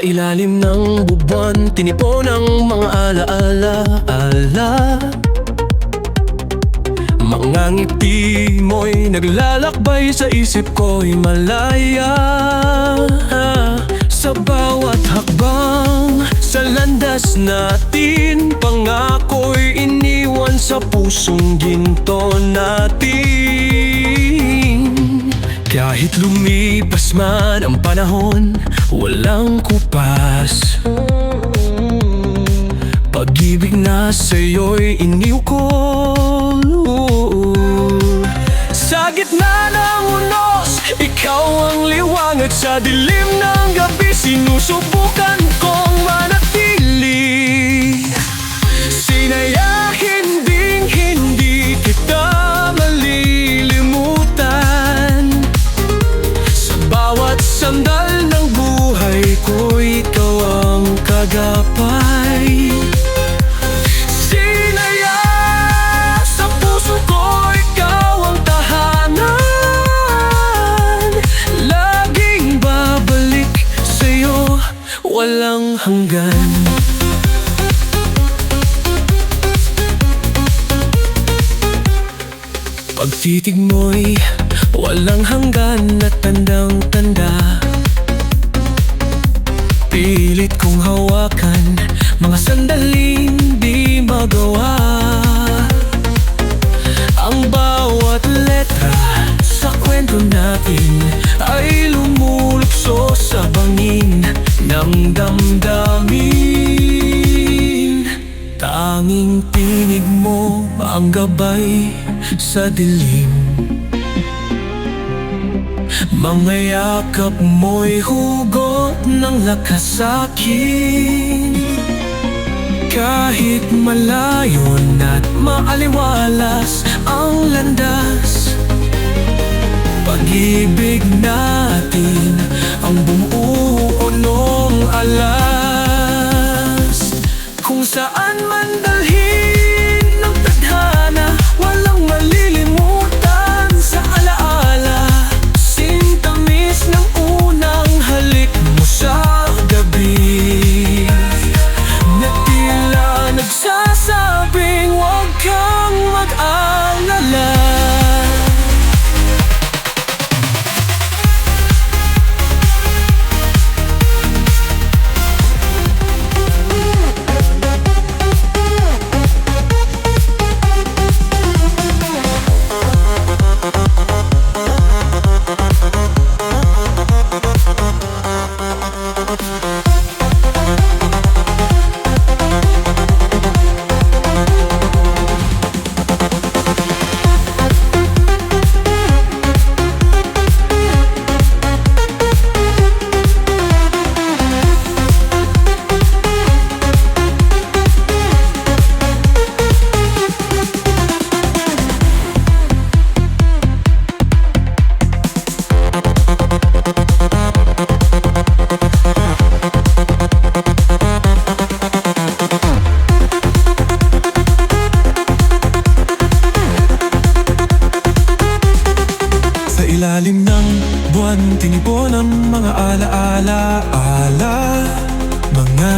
Sa ilalim ng buwan Tinipon ang mga alaala-ala Mga ngiti mo'y naglalakbay Sa isip ko'y malaya. Sa bawat hakbang Sa landas natin Pangako'y iniwan sa pusong ginto natin Kahit lumipas man ang panahon Walang kupas. Pag-ibig na sa'yo'y iniw ko. Sa gitna ng unos Ikaw ang liwanag. Sa dilim ng gabi Sinusubukan kong manatili sandal ng buhay ko Ikaw ang kagapay. Sinaya sa puso ko Ikaw ang tahanan. Laging babalik sa'yo Walang hanggan. Pagtitig mo'y walang hanggan at tandang-tanda Pilit kong hawakan mga sandaling di magawa. Ang bawat letra sa kwento natin Ay lumulukso sa bangin ng damdamin. Tanging tinig mo ang gabay sa dilim Mga yakap mo'y hugot ng lakas sa'kin Kahit malayo na't maaliwalas ang landas Pag-ibig natin ang bumuo buwan Tinipon ang mga alaala-ala Mga